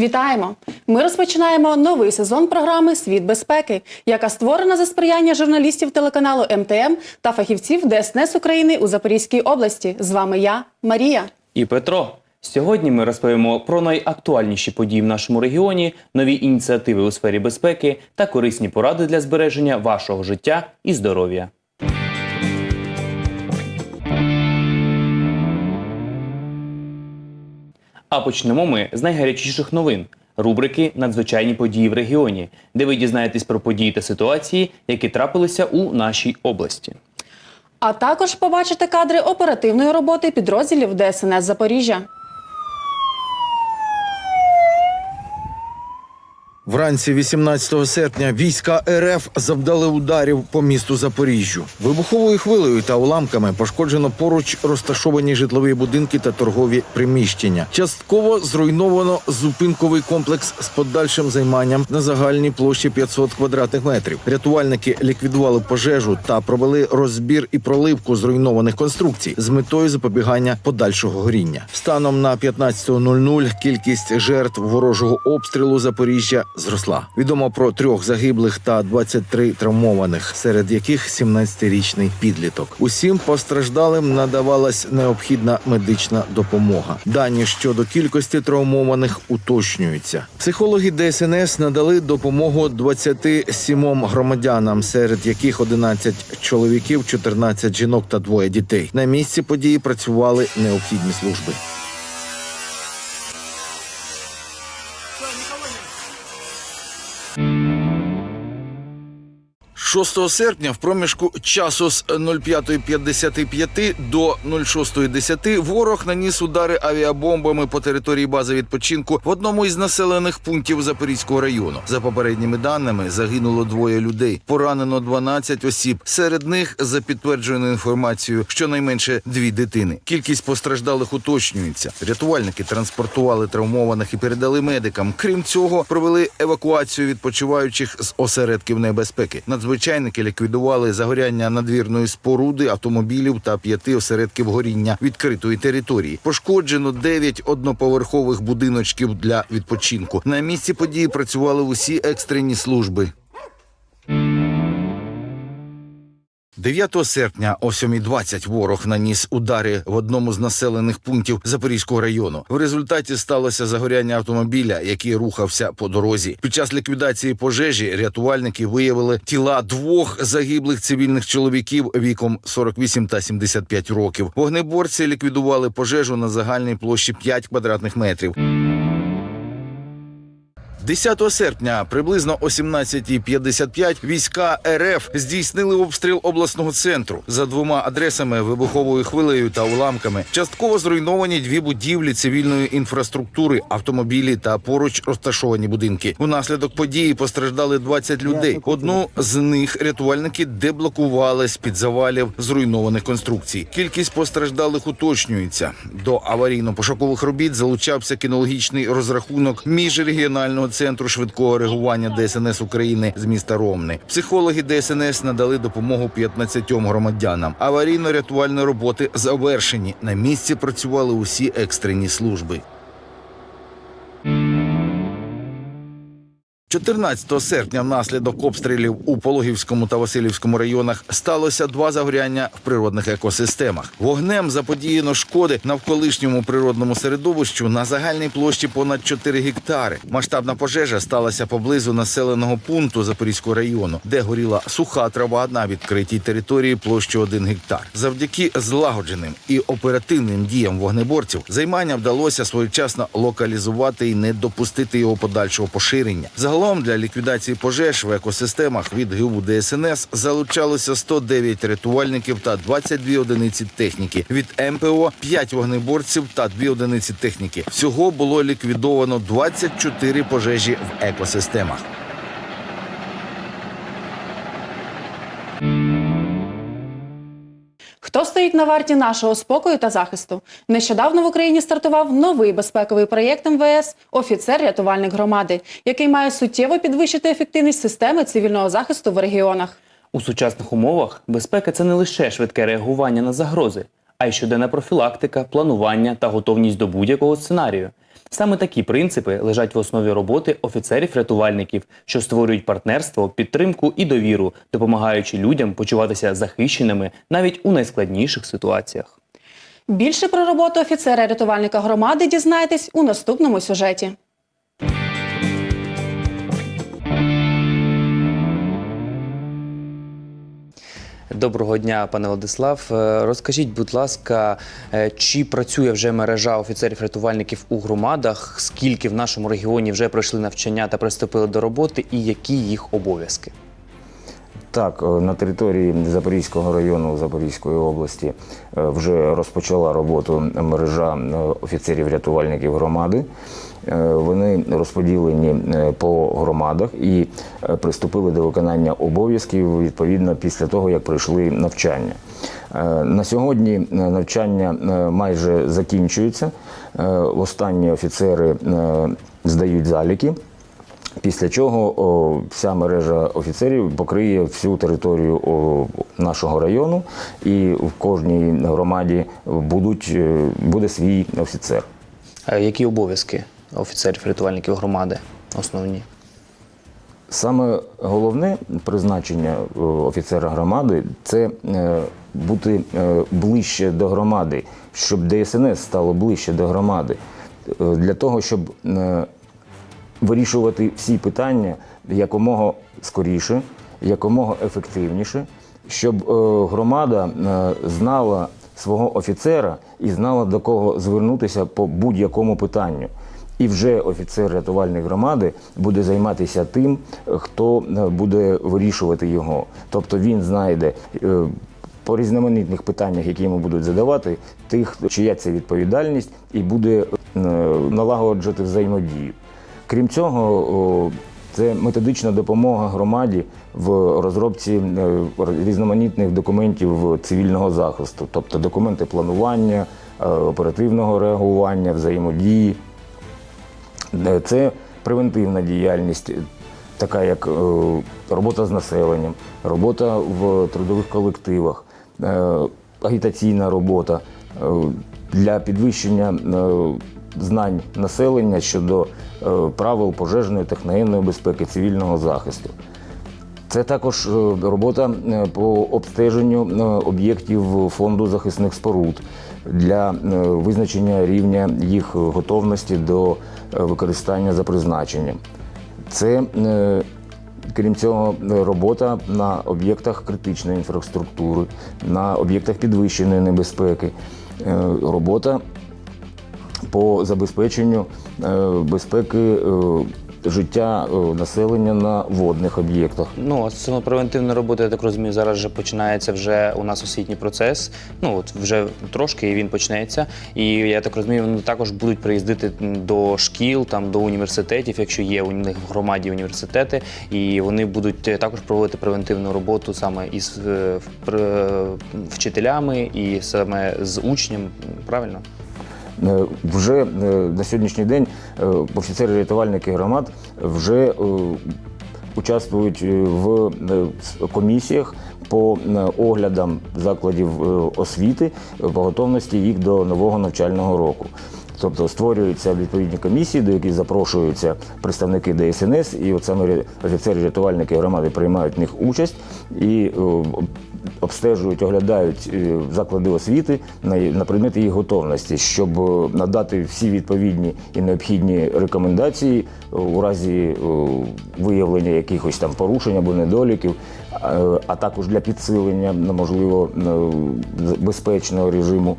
Вітаємо! Ми розпочинаємо новий сезон програми Світ безпеки, яка створена за сприяння журналістів телеканалу МТМ та фахівців ДСНС України у Запорізькій області. З вами я, Марія. і Петро. Сьогодні ми розповімо про найактуальніші події в нашому регіоні, нові ініціативи у сфері безпеки та корисні поради для збереження вашого життя і здоров'я. А почнемо ми з найгарячіших новин рубрики Надзвичайні події в регіоні, де ви дізнаєтесь про події та ситуації, які трапилися у нашій області. А також побачите кадри оперативної роботи підрозділів ДСНС Запоріжжя. Вранці 18 серпня війська РФ завдали ударів по місту Запоріжжю. Вибуховою хвилею та уламками пошкоджено поруч розташовані житлові будинки та торгові приміщення. Частково зруйновано зупинковий комплекс з подальшим займанням на загальній площі 500 квадратних метрів. Рятувальники ліквідували пожежу та провели розбір і проливку зруйнованих конструкцій з метою запобігання подальшого горіння. Станом на 15.00 кількість жертв ворожого обстрілу Запоріжжя зросла. Відомо про трьох загиблих та 23 травмованих, серед яких 17-річний підліток. Усім постраждалим надавалась необхідна медична допомога. Дані щодо кількості травмованих уточнюються. Психологи ДСНС надали допомогу 27 громадянам, серед яких 11 чоловіків, 14 жінок та двоє дітей. На місці події працювали необхідні служби. – 6 серпня в проміжку часу з 05.55 до 06.10 ворог наніс удари авіабомбами по території бази відпочинку в одному із населених пунктів Запорізького району. За попередніми даними загинуло двоє людей, поранено 12 осіб. Серед них, за підтвердженою інформацією, щонайменше дві дитини. Кількість постраждалих уточнюється. Рятувальники транспортували травмованих і передали медикам. Крім цього, провели евакуацію відпочиваючих з осередків небезпеки. Надзвичайники ліквідували загоряння надвірної споруди, автомобілів та п'яти осередків горіння відкритої території. Пошкоджено дев'ять одноповерхових будиночків для відпочинку. На місці події працювали усі екстрені служби. 9 серпня о 7.20 ворог наніс удари в одному з населених пунктів Запорізького району. В результаті сталося загоряння автомобіля, який рухався по дорозі. Під час ліквідації пожежі рятувальники виявили тіла двох загиблих цивільних чоловіків віком 48 та 75 років. Вогнеборці ліквідували пожежу на загальній площі 5 квадратних метрів. 10 серпня приблизно о 17.55 війська РФ здійснили обстріл обласного центру за двома адресами вибуховою хвилею та уламками. Частково зруйновані дві будівлі цивільної інфраструктури, автомобілі та поруч розташовані будинки. Унаслідок події постраждали 20 людей. Одну з них рятувальники деблокували з під завалів зруйнованих конструкцій. Кількість постраждалих уточнюється. До аварійно-пошукових робіт залучався кінологічний розрахунок міжрегіонального центру швидкого реагування ДСНС України з міста Ромни. Психологи ДСНС надали допомогу 15 громадянам. Аварійно-рятувальні роботи завершені. На місці працювали усі екстрені служби. 14 серпня внаслідок обстрілів у Пологівському та Васильівському районах сталося два загоряння в природних екосистемах. Вогнем заподіяно шкоди навколишньому природному середовищу на загальній площі понад 4 гектари. Масштабна пожежа сталася поблизу населеного пункту Запорізького району, де горіла суха трава на відкритій території площею 1 гектар. Завдяки злагодженим і оперативним діям вогнеборців займання вдалося своєчасно локалізувати і не допустити його подальшого поширення. Загалом для ліквідації пожеж в екосистемах від ГУ ДСНС залучалося 109 рятувальників та 22 одиниці техніки. Від МПО 5 вогнеборців та 2 одиниці техніки. Всього було ліквідовано 24 пожежі в екосистемах. Хто стоїть на варті нашого спокою та захисту? Нещодавно в Україні стартував новий безпековий проєкт МВС Офіцер рятувальник громади, який має суттєво підвищити ефективність системи цивільного захисту в регіонах. У сучасних умовах безпека це не лише швидке реагування на загрози, а й щоденна профілактика, планування та готовність до будь-якого сценарію. Саме такі принципи лежать в основі роботи офіцерів-рятувальників, що створюють партнерство, підтримку і довіру, допомагаючи людям почуватися захищеними навіть у найскладніших ситуаціях. Більше про роботу офіцера-рятувальника громади дізнаєтесь у наступному сюжеті. Доброго дня, пане Владислав. Е, Розкажіть, будь ласка, е, чи працює вже мережа офіцерів-рятувальників у громадах? Скільки в нашому регіоні вже пройшли навчання та приступили до роботи, і які їх обов'язки? Так, е, на території Запорізького району Запорізької області вже розпочала роботу мережа офіцерів-рятувальників громади. Е, Вони розподілені е, по громадах і е, приступили до виконання обов'язків відповідно після того, як пройшли навчання. На сьогодні навчання майже закінчується. Останні офіцери здають заліки. Після чого о, вся мережа офіцерів покриє всю територію о, нашого району, і в кожній громаді будуть, буде свій офіцер. Е, Які обов'язки офіцерів-рятувальників громади основні? Саме головне призначення е, офіцера громади це е, бути е, ближче до громади, щоб ДСНС стало ближче до громади, для того, щоб вирішувати всі питання якомога скоріше, якомога ефективніше, щоб громада знала свого офіцера і знала до кого звернутися по будь-якому питанню. І вже офіцер рятувальної громади буде займатися тим, хто е, буде вирішувати його. Тобто він знайде е, по різноманітних питаннях, які йому будуть задавати, тих, чия це відповідальність, і буде е, налагоджувати взаємодію. Крім цього, це методична допомога громаді в розробці різноманітних документів цивільного захисту, тобто документи планування, оперативного реагування, взаємодії. Е, Це превентивна діяльність, така як е, робота з населенням, робота в трудових колективах, е, агітаційна робота е, для підвищення е, знань населення щодо е, правил пожежної техногенної безпеки, цивільного захисту. Це також е, робота е, по обстеженню е, об'єктів фонду захисних споруд для е, визначення рівня їх готовності до е, використання за призначенням. Це, е, крім цього, робота на об'єктах критичної інфраструктури, на об'єктах підвищеної небезпеки, е, робота по забезпеченню е, безпеки життя е, населення на водних об'єктах. Ну, а стосовно превентивної роботи, я так розумію, зараз вже починається вже у нас освітній процес. Ну от вже трошки і він почнеться. І я так розумію, вони також будуть приїздити до шкіл, там до університетів, якщо є у них в громаді університети, і вони будуть е, також проводити превентивну роботу саме із е, вчителями і саме з учнем. Правильно? Е, Вже е, на сьогоднішній день е, офіцери-рятувальники громад вже участвують в комісіях по оглядам закладів освіти по готовності їх до нового навчального року. Тобто створюються відповідні комісії, до яких запрошуються представники ДСНС, і от саме офіцери-рятувальники громади приймають в них участь і обстежують, оглядають е, заклади освіти на, предмет їх готовності, щоб е, надати всі відповідні і необхідні рекомендації е, у разі виявлення якихось там порушень або недоліків, а, також для підсилення, ну, можливо, безпечного режиму.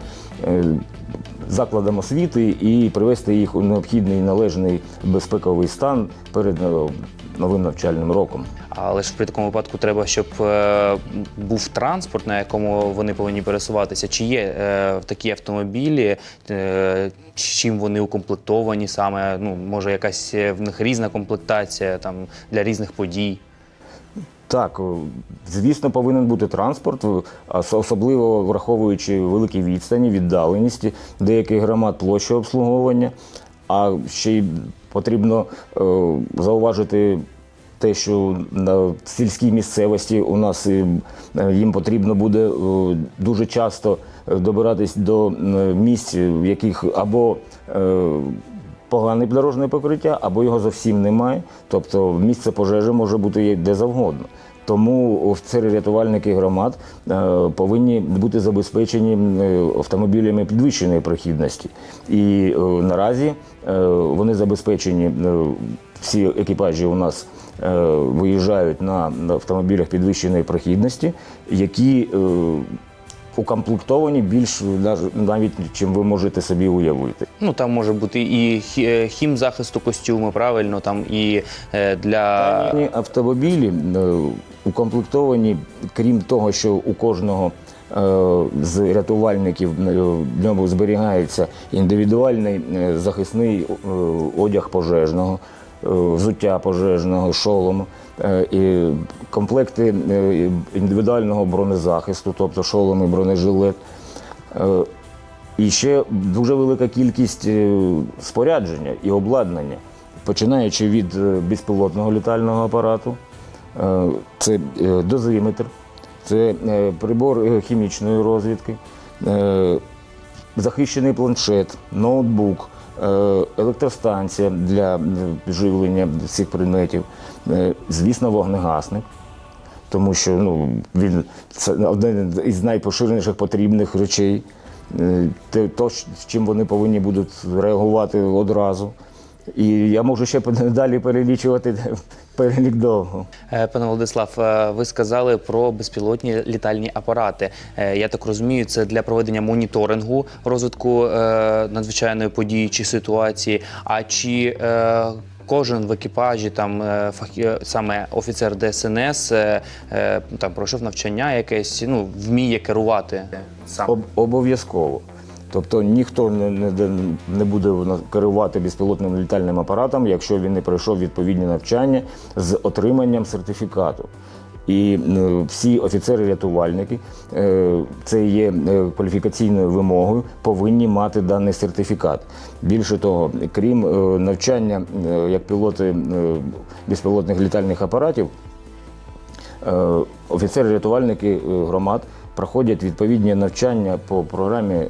Закладам освіти і привести їх у необхідний належний безпековий стан перед е, новим навчальним роком. Але ж при такому випадку треба, щоб е, був транспорт, на якому вони повинні пересуватися. Чи є е, такі автомобілі, е, чим вони укомплектовані саме? Ну, може, якась е, в них різна комплектація там для різних подій. Так, звісно, повинен бути транспорт, особливо враховуючи великі відстані, віддаленість деяких громад площі обслуговування. А ще й потрібно зауважити те, що на сільській місцевості у нас е, їм потрібно буде дуже часто добиратись до місць, в яких або е, погане дорожнє покриття, або його зовсім немає. Тобто місце пожежі може бути де завгодно. Тому офіцери рятувальники громад е, повинні бути забезпечені е, автомобілями підвищеної прохідності. І е, наразі вони забезпечені, всі екіпажі у нас виїжджають на, автомобілях підвищеної прохідності, які укомплектовані більш навіть, чим ви можете собі уявити. Ну там може бути і е, хімзахисту костюми, правильно, там і е, для Дані автомобілі е, укомплектовані, крім того, що у кожного з рятувальників в ньому зберігається індивідуальний захисний одяг пожежного, взуття пожежного, шолом. е, І комплекти е, індивідуального бронезахисту, тобто шолом і бронежилет. Е, І ще дуже велика кількість е, спорядження і обладнання, починаючи від е, безпілотного літального апарату, е, це е, дозиметр, це е, прибор е, хімічної розвідки, е, захищений планшет, ноутбук, е, електростанція для е, живлення цих предметів, е, звісно, вогнегасник тому що ну, він це один із найпоширеніших потрібних речей. Е, Те, то, з чим вони повинні будуть реагувати одразу. І я можу ще далі перелічувати перелік довго. Е, Пане Владислав, е, ви сказали про безпілотні літальні апарати. Е, Я так розумію, це для проведення моніторингу розвитку надзвичайної події чи ситуації. А чи кожен в екіпажі, там саме офіцер ДСНС, там пройшов навчання якесь, ну вміє керувати сам? Об, обов'язково. Тобто ніхто не, не, не буде керувати безпілотним літальним апаратом, якщо він не пройшов відповідні навчання з отриманням сертифікату. І е, всі офіцери-рятувальники, е, це є е, кваліфікаційною вимогою, повинні мати даний сертифікат. Більше того, крім навчання як пілоти безпілотних літальних апаратів, Офіцери-рятувальники громад проходять відповідні навчання по програмі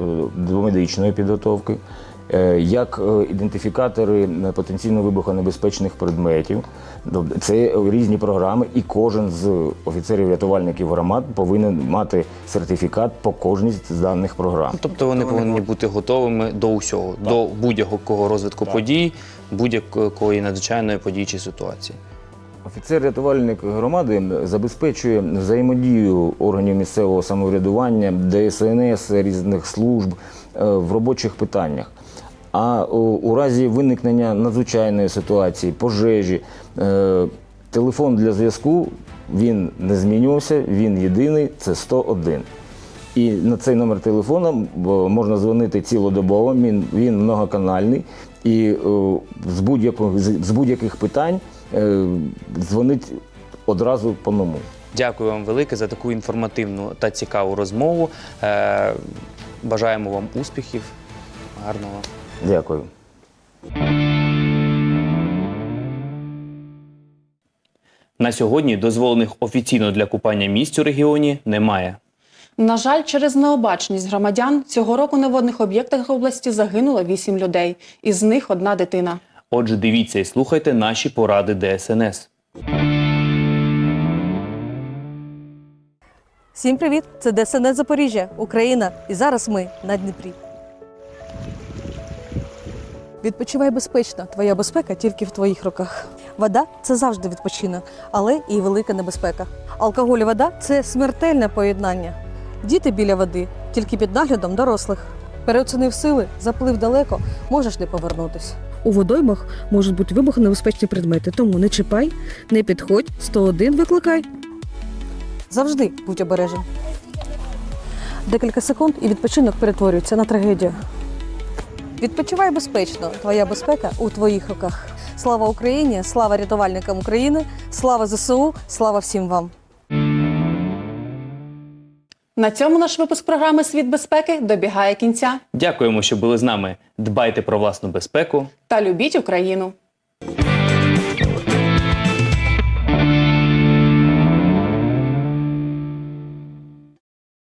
е, домедичної підготовки, е, як е, ідентифікатори потенційно вибухонебезпечних предметів. Тобто Це різні програми, і кожен з офіцерів-рятувальників громад повинен мати сертифікат по кожній з даних програм. Тобто вони повинні бути готовими до усього, до будь-якого розвитку подій, будь-якої надзвичайної події чи ситуації. Офіцер-рятувальник громади забезпечує взаємодію органів місцевого самоврядування, ДСНС, різних служб е, в робочих питаннях. А у, разі виникнення надзвичайної ситуації, пожежі, е, телефон для зв'язку він не змінювався, він єдиний це 101. І на цей номер телефона можна дзвонити цілодобово, він, він многоканальний, і з, будь-якого, з, будь-яких питань дзвонить одразу по ному. Дякую вам велике за таку інформативну та цікаву розмову. Е, бажаємо вам успіхів. Гарного. Дякую. На сьогодні дозволених офіційно для купання місць у регіоні немає. На жаль, через необачність громадян цього року на водних об'єктах області загинуло 8 людей, із них одна дитина. Отже, дивіться і слухайте наші поради ДСНС. Всім привіт! Це ДСНС Запоріжжя, Україна. І зараз ми на Дніпрі. Відпочивай безпечно. Твоя безпека тільки в твоїх руках. Вода це завжди відпочинок, але і велика небезпека. Алкоголь і вода це смертельне поєднання. Діти біля води, тільки під наглядом дорослих. Переоцінив сили, заплив далеко, можеш не повернутись. У водоймах можуть бути вибухонебезпечні предмети, тому не чіпай, не підходь, 101 викликай. Завжди будь обережен. Декілька секунд і відпочинок перетворюється на трагедію. Відпочивай безпечно. Твоя безпека у твоїх руках. Слава Україні! Слава рятувальникам України! Слава ЗСУ! Слава всім вам! На цьому наш випуск програми Світ безпеки добігає кінця. Дякуємо, що були з нами. Дбайте про власну безпеку. Та любіть Україну!